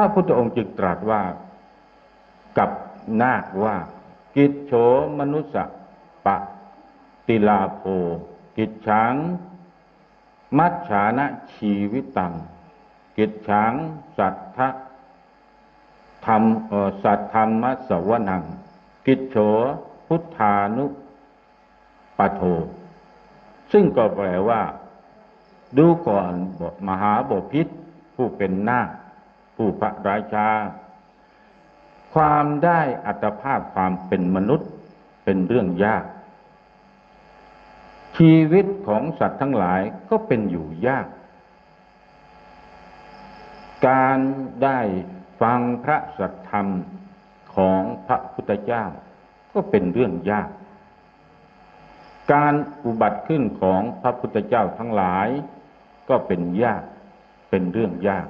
ระพุทธองค์จึงตรัสว่ากับนาคว่า กิจโฉมนุสสะปะ ติลาโภ กิจฉัง มัจฉานะชีวิตัง กิจฉัง สัทธะธรรมสัทธรรมสวนัง กิจโฉพุทธานุปโท ซึ่งก็แปลว่า ดูก่อนมหาบพิษผู้เป็นนาค ผู้พระราชา ความได้อัตภาพความเป็นมนุษย์เป็นเรื่องยาก ชีวิตของสัตว์ทั้งหลายก็เป็นอยู่ยาก การได้ฟังพระสัทธรรมของพระพุทธเจ้า ก็เป็นเรื่องยาก การอุบัติขึ้นของพระพุทธเจ้าทั้งหลาย ก็เป็นยาก เป็นเรื่องยาก